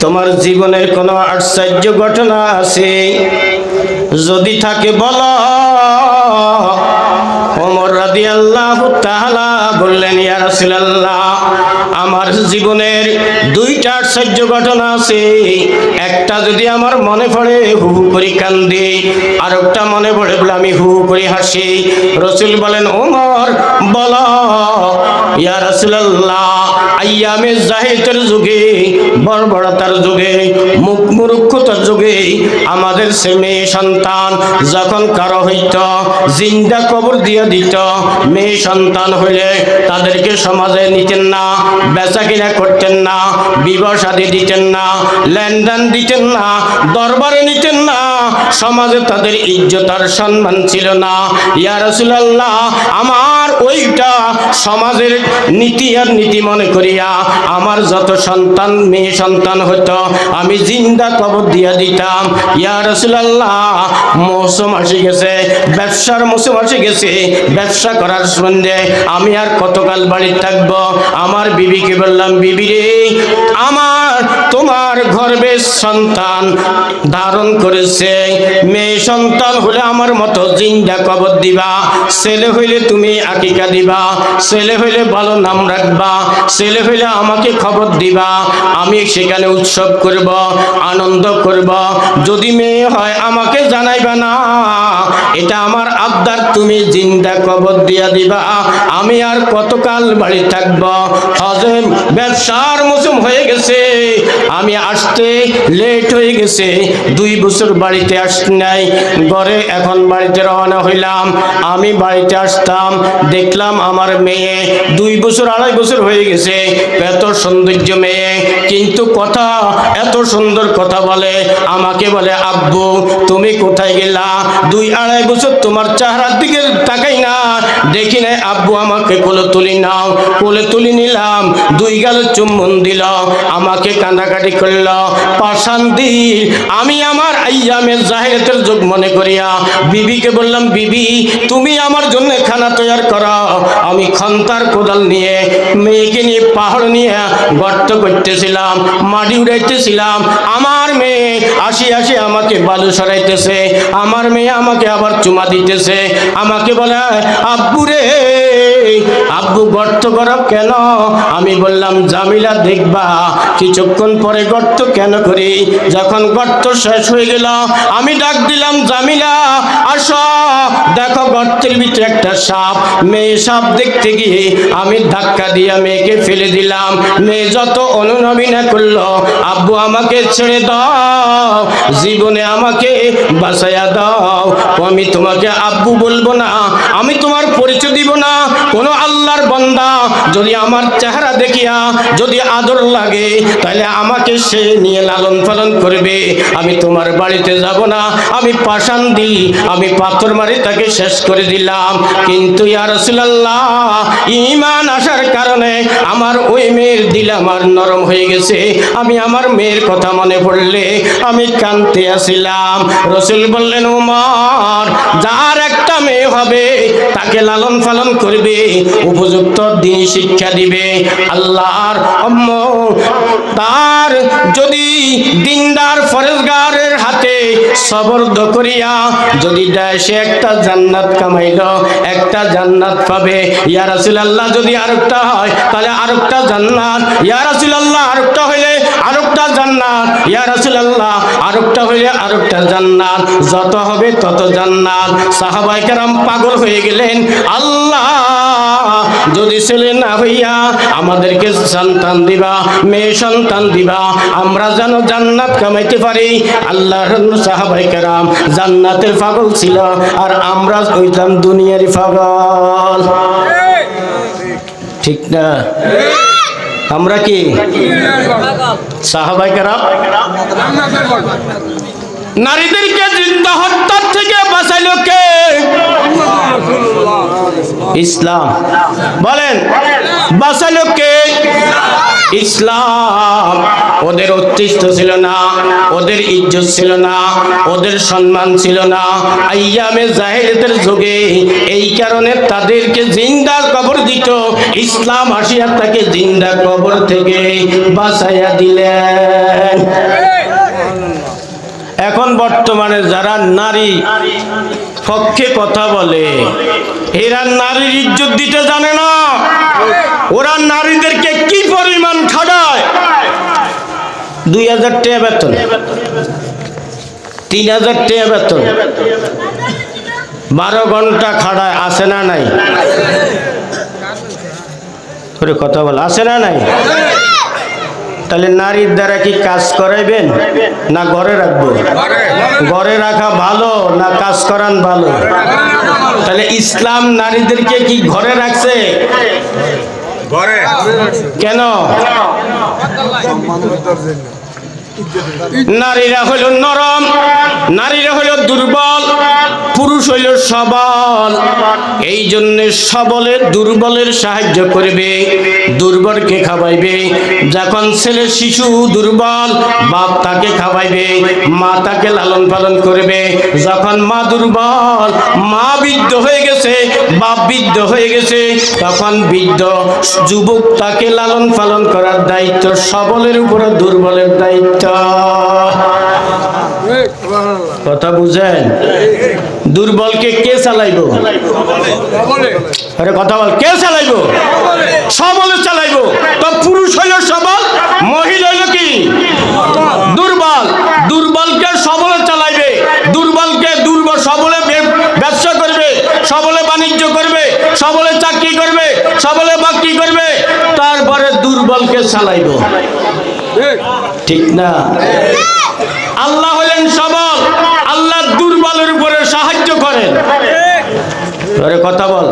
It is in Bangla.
তোমার জীবনের কোনো আশ্চর্য ঘটনা আছে? যদি থাকে বলো। ওমর রাদিয়াল্লাহু বললেন, ইয়া রাসূলুল্লাহ, আমার দুইটা আশ্চর্য ঘটনা আছে। একটা যদি আমার মনে পড়ে, হু করে কান্দি। আর একটা মনে পড়ে, বলে আমি হু করে হাসি। রসুল বলেন, ওমর, বল, ইয়া রসুল্লাহ আইয়ামে জাহিদের যুগে বর্বরতার যুগে, মুখ মুরুক্ষতার যুগে আমাদের সে মেয়ে সন্তান যখন কারও হইত, জিন্দা কবর দিয়ে দিত, মেয়ে সন্তান হইলে তাদেরকে সমাজে নিতেন না বেচা কিনা করতেন না, বিবাহ শাদী দিতেন না, লেনদেন দিতেন না, দরবারে নিতেন না, সমাজে তাদের ইজ্জত আর সম্মান ছিল না। ইয়া রাসূলুল্লাহ, আমার ওইটা সমাজের নীতি আর নীতি মনে করিয়া আমার যত সন্তান, মেয়ে সন্তান হতো আমি জিন্দা কবর দিয়া দিতাম। ইয়া রাসূলুল্লাহ, মৌসুম আসে গেছে, ব্যবসার মৌসুম আসে গেছে, ব্যবসা করার সন্ধে আমি আর কতকাল বাড়ি থাকব? আমার বিবিকে বললাম, বিবি রে, আমার তোমার গর্বে সন্তান ধারণ করেছে। মেয়ে সন্তান হলে আমার মতো জিন্দা কবর দিবা। ছেলে হইলে তুমি আকিকা দিবা। ছেলে হইলে ভালো নাম রাখবা। ছেলে হইলে আমাকে খবর দিবা। আমি সেখানে উৎসব করব, আনন্দ করব। যদি মেয়ে হয় আমাকে জানাইবা না, এটা আমার আবদার। তুমি জিন্দা কবর দিয়া দিবা। আমি আর কতকাল বাড়ি থাকব? হজে ব্যবসার মৌসুম হয়ে গেছে। আমি আসতে লেট হয়ে গেছে। দুই বছর বাড়িতে আস নাই। ঘরে এখন বাড়িতে রওনা হইলাম। আমি বাড়িতে আসতাম। দেখলাম আমার মেয়ে দুই বছর, আড়াই বছর হয়ে গেছে। এত সৌন্দর্য মেয়ে। কিন্তু কথা, এত সুন্দর কথা বলে। আমাকে বলে, আব্বু, তুমি কোথায় গেলা? দুই, আড়াই বছর তোমার চেহারার দিকে তাকাই না। দেখি নাই, আব্বু আমাকে কোলে তুলি নাও। কোলে তুলি নিলাম। দুই গাল চুম্বন দিল। আমাকে কান্দাকাটি করল। পাশান দিল আমি আমার আইয়ামের জাহেরাতের যুগ মনে করিয়া বিবিকে বললাম, বিবি, তুমি আমার জন্য খানা তৈয়ার করো। আমি খন্তার কোদাল নিয়ে, মেয়েকে নিয়ে, পাহাড় নিয়ে গর্ত করতেছিলাম, মাটি উড়াইতেছিলাম। আমার মেয়ে আসি আসি আমাকে বালু সরাইতেছে, আমার মেয়ে আমাকে আবার চুমা দিতেছে। আমাকে বলে, আব্বু রে আব্বু গর্ত করো কেন? আমি বললাম, জামিলা দেখবা, কিছুক্ষণ পরে গর্ত কেন করি? যখন গর্ত শেষ হয়ে গেল, আমি ডাক দিলাম, জামিলা, আসো। দেখো গর্তের ভিতরে একটা সাপ। মেয়ে সাপ দেখতে গিয়ে আমি ধাক্কা দিয়ে মেয়েকে ফেলে দিলাম। মেয়ে যত অনুনবিনা করল, আব্বু আমাকে ছেড়ে দাও, জীবনে আমাকে বাঁচাইয়া দাও। আমি তোমাকে আব্বু বলব না, আমি তোমার পরিচয় দিব না। কোনো আল্লাহর বান্দা যদি আমার চেহারা দেখিয়া যদি আদর লাগে তাহলে আমাকে সে নিয়ে লালন পালন করবে। আমি তোমার বাড়িতে যাব না, আমি পাষাণ দিই, আমি পাথর মারি তাকে শেষ করে দিলাম। কিন্তু ইয়া রাসূলুল্লাহ, ঈমান আসার কারণে আমার ওই মেয়ের দিল আমার নরম হয়ে গেছে। আমি আমার মেয়ের কথা মনে পড়লে আমি কানতে আসিলাম। রসুল বললেন, উমর, যার একটা মেয়ে হবে তাকে লালন পালন করবে উপযুক্ত দিন শিক্ষা দিবে। আল্লাহর তার যদি দিনদার ফরেজগারের হাতে সবর্দ করিয়া যদি দেয় সে একটা জান্নাত কামাইল, একটা জান্নাত পাবে। ইয়া রাসূলুল্লাহ, যদি আরেকটা হয়, তাহলে আরেকটা জান্নাত। ইয়া রাসূলুল্লাহ, আরেকটা হইলে আরেকটা জান্নাত। ইয়া রাসূলুল্লাহ, আরেকটা হইলে আরেকটা জান্নাত। যত হবে তত জান্নাত। সাহাবায়ে কেরাম পাগল হয়ে গেলেন। আল্লাহ যদি ছেলে না হইয়া আমাদেরকে সন্তান দিবা মেয়ে সন্তান দিবা আমরা যেন জান্নাত কামাইতে পারি। আল্লাহর সাহাবাই কেরাম জান্নাতের পাগল ছিল আর আমরা হইতাম দুনিয়ারই পাগল। ঠিক না? আমরা কি? সাহাবাই কেরাম? নারীদেরকে জিন্দা হত্যার থেকে বাঁচাইল কে? ইসলাম। বলেন, বাঁচাইল কে? ইসলাম। ওদের অস্তিত্ব ছিল না, ওদের ইজ্জত ছিল না, ওদের সম্মান ছিল না। আইয়ামে জাহেরিয়াতের যুগে এই কারণে তাদেরকে জিন্দা কবর দিত। ইসলাম আসিয়া তাকে জিন্দা কবর থেকে বাঁচাইয়া দিলেন। এখন বর্তমানে যারা নারী পক্ষে কথা বলে, এরা নারীর ইজ্জত দিতে জানে না। ওরা নারীদেরকে কি পরিমাণ খাটায়? দুই হাজার টাকা বেতন। তিন হাজার টাকা বেতন। বারো ঘণ্টা খাড়ায় আসে না নাই? কথা বল আসে না নাই? তাহলে নারীর দ্বারা কি কাজ করাইবেন? না ঘরে রাখব? ঘরে রাখা ভালো না কাজ করান ভালো? তাহলে ইসলাম নারীদেরকে কি ঘরে রাখছে? ঘরে। কেন? নারীরা হইল নরম নারীরা হইল দুর্বল পুরুষ হইল সবল। এই জন্য সবলে দুর্বলের সাহায্য করবে দুর্বলকে খাওয়াইবে। যখন ছেলে শিশু দুর্বল বাপ তাকে খাওয়াইবে মা তাকে লালন পালন করবে। যখন মা দুর্বল মা বৃদ্ধ হয়ে গেছে বাপ বৃদ্ধ হয়ে গেছে তখন বৃদ্ধ যুবক তাকে লালন পালন করার দায়িত্ব সবলের উপরে দুর্বলের দায়িত্ব। কথা বুঝেন? দুর্বলকে কে চালাইব? আরে কথা বল কে চালাইব? সবলে চালাইব। তো পুরুষ হইল সবল মহিলা হইল কি? দুর্বল। দুর্বলকে সবলে চালাইবে। দুর্বলকে দুর্বল সবলে ব্যবসা করবে সবলে বাণিজ্য করবে সবলে চাকরি করবে সবলে বাকরি করবে তারপরে দুর্বলকে চালাইব। ঠিক না? আল্লাহ হলেন সবল। আরে কথা বল।